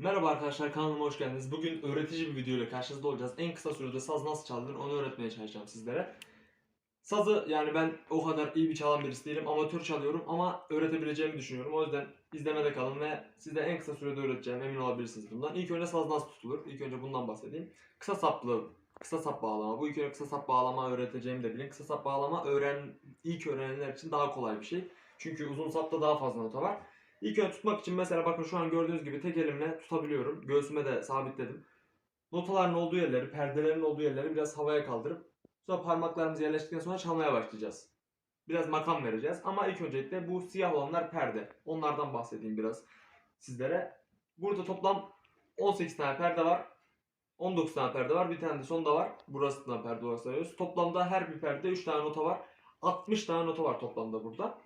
Merhaba arkadaşlar kanalıma hoş geldiniz. Bugün öğretici bir video ile karşınızda olacağız. En kısa sürede saz nasıl çalınır onu öğretmeye çalışacağım sizlere. Sazı yani ben o kadar iyi bir çalan birisi değilim. Amatör çalıyorum ama öğretebileceğimi düşünüyorum. O yüzden izlemede kalın ve size en kısa sürede öğreteceğim. Emin olabilirsiniz bundan. İlk önce saz nasıl tutulur? İlk önce bundan bahsedeyim. Kısa saplı, kısa sap bağlama. Bu ilk önce kısa sap bağlama öğreteceğimi de bilin. Kısa sap bağlama öğren, ilk öğrenenler için daha kolay bir şey. Çünkü uzun sapta daha fazla nota var. İlk önce tutmak için mesela bakın şu an gördüğünüz gibi tek elimle tutabiliyorum. Göğsüme de sabitledim. Notaların olduğu yerleri, perdelerin olduğu yerleri biraz havaya kaldırıp sonra parmaklarımızı yerleştirdikten sonra çalmaya başlayacağız. Biraz makam vereceğiz ama ilk öncelikle bu siyah olanlar perde. Onlardan bahsedeyim biraz sizlere. Burada toplam 18 tane perde var. 19 tane perde var. Bir tane de sonda var. Burası da perde olarak sayıyoruz. Toplamda her bir perde 3 tane nota var. 60 tane nota var toplamda burada.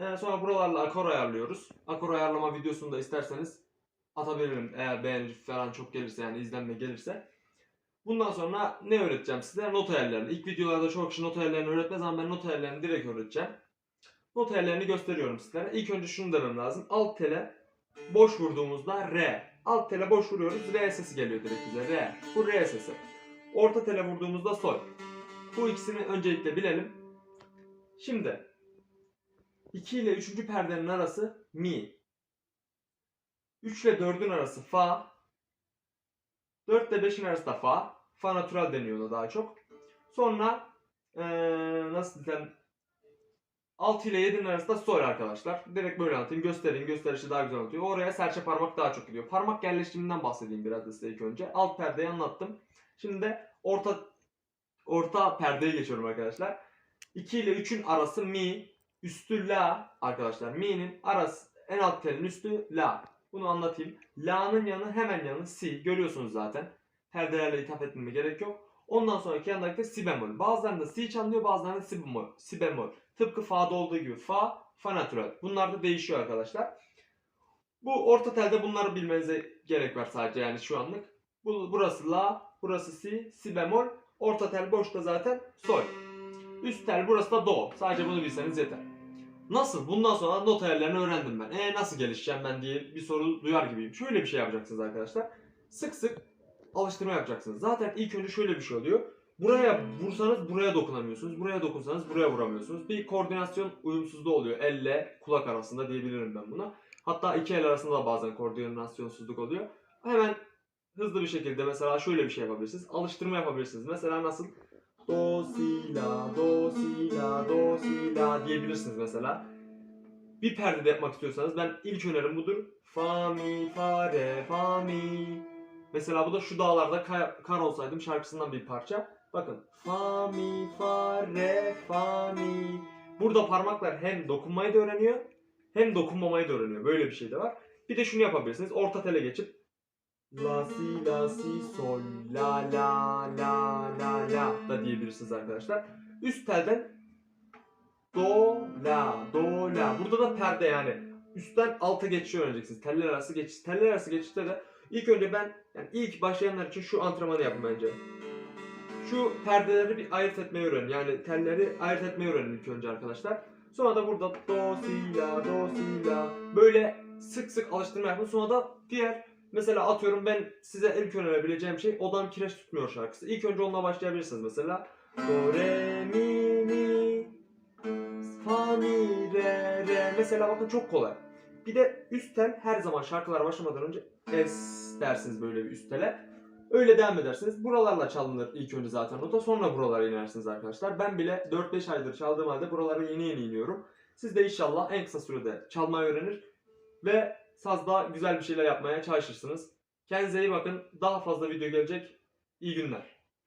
Ee, sonra buralarla akor ayarlıyoruz. Akor ayarlama videosunu da isterseniz atabilirim eğer beğeni falan çok gelirse yani izlenme gelirse. Bundan sonra ne öğreteceğim size? Not ayarlarını. İlk videolarda çok kişi not ayarlarını öğretmez ama ben not ayarlarını direkt öğreteceğim. Not ayarlarını gösteriyorum sizlere. İlk önce şunu demem lazım. Alt tele boş vurduğumuzda R. Alt tele boş vuruyoruz. R sesi geliyor direkt bize. R. Bu R sesi. Orta tele vurduğumuzda sol. Bu ikisini öncelikle bilelim. Şimdi 2 ile 3. perdenin arası mi. 3 ile 4'ün arası fa. 4 ile 5'in arası da fa. Fa natural deniyor ona daha çok. Sonra ee, nasıl desem 6 ile 7'nin arası da sol arkadaşlar. Direkt böyle anlatayım. Göstereyim. Gösterişi daha güzel anlatıyor. Oraya serçe parmak daha çok gidiyor. Parmak yerleşiminden bahsedeyim biraz da size ilk önce. Alt perdeyi anlattım. Şimdi de orta orta perdeye geçiyorum arkadaşlar. 2 ile 3'ün arası mi. Üstü la arkadaşlar. Mi'nin arası en alt telin üstü la. Bunu anlatayım. La'nın yanı hemen yanı si. Görüyorsunuz zaten. Perdelerle hitap etmeme gerek yok. Ondan sonraki yandaki si bemol. Bazılarında si çalınıyor bazılarında si bemol. Si bemol. Tıpkı fa'da olduğu gibi fa, fa natural. Bunlar da değişiyor arkadaşlar. Bu orta telde bunları bilmenize gerek var sadece yani şu anlık. Bu, burası la, burası si, si bemol. Orta tel boşta zaten sol. Üst tel burası da do. Sadece bunu bilseniz yeter. Nasıl? Bundan sonra not ayarlarını öğrendim ben. E nasıl gelişeceğim ben diye bir soru duyar gibiyim. Şöyle bir şey yapacaksınız arkadaşlar. Sık sık alıştırma yapacaksınız. Zaten ilk önce şöyle bir şey oluyor. Buraya vursanız buraya dokunamıyorsunuz. Buraya dokunsanız buraya vuramıyorsunuz. Bir koordinasyon uyumsuzluğu oluyor. Elle kulak arasında diyebilirim ben buna. Hatta iki el arasında da bazen koordinasyonsuzluk oluyor. Hemen hızlı bir şekilde mesela şöyle bir şey yapabilirsiniz. Alıştırma yapabilirsiniz. Mesela nasıl? Do si la do si la do si la diyebilirsiniz mesela. Bir perdede yapmak istiyorsanız ben ilk önerim budur. Fa mi fa re fa mi. Mesela bu da şu dağlarda kar, kar olsaydım şarkısından bir parça. Bakın. Fa mi fa re fa mi. Burada parmaklar hem dokunmayı da öğreniyor hem dokunmamayı da öğreniyor. Böyle bir şey de var. Bir de şunu yapabilirsiniz. Orta tele geçip La si la si sol la la la la la da diyebilirsiniz arkadaşlar. Üst telden do la do la. Burada da perde yani. Üstten alta geçişi öğreneceksiniz. Teller arası geçiş. Teller arası geçişte de ilk önce ben yani ilk başlayanlar için şu antrenmanı yapın bence. Şu perdeleri bir ayırt etmeyi öğrenin. Yani telleri ayırt etmeyi öğrenin ilk önce arkadaşlar. Sonra da burada do si la do si la böyle sık sık alıştırma yapın. Sonra da diğer Mesela atıyorum ben size ilk önerebileceğim şey Odam Kireç Tutmuyor şarkısı. İlk önce onunla başlayabilirsiniz mesela. Do, re, mi, mi, fa, mi, re, re. Mesela bakın çok kolay. Bir de üst tel her zaman şarkılara başlamadan önce es dersiniz böyle bir üst tele. Öyle devam edersiniz. Buralarla çalınır ilk önce zaten nota. Sonra buralara inersiniz arkadaşlar. Ben bile 4-5 aydır çaldığım halde buralara yeni yeni iniyorum. Siz de inşallah en kısa sürede çalmayı öğrenir. Ve sazda güzel bir şeyler yapmaya çalışırsınız. Kendinize iyi bakın. Daha fazla video gelecek. İyi günler.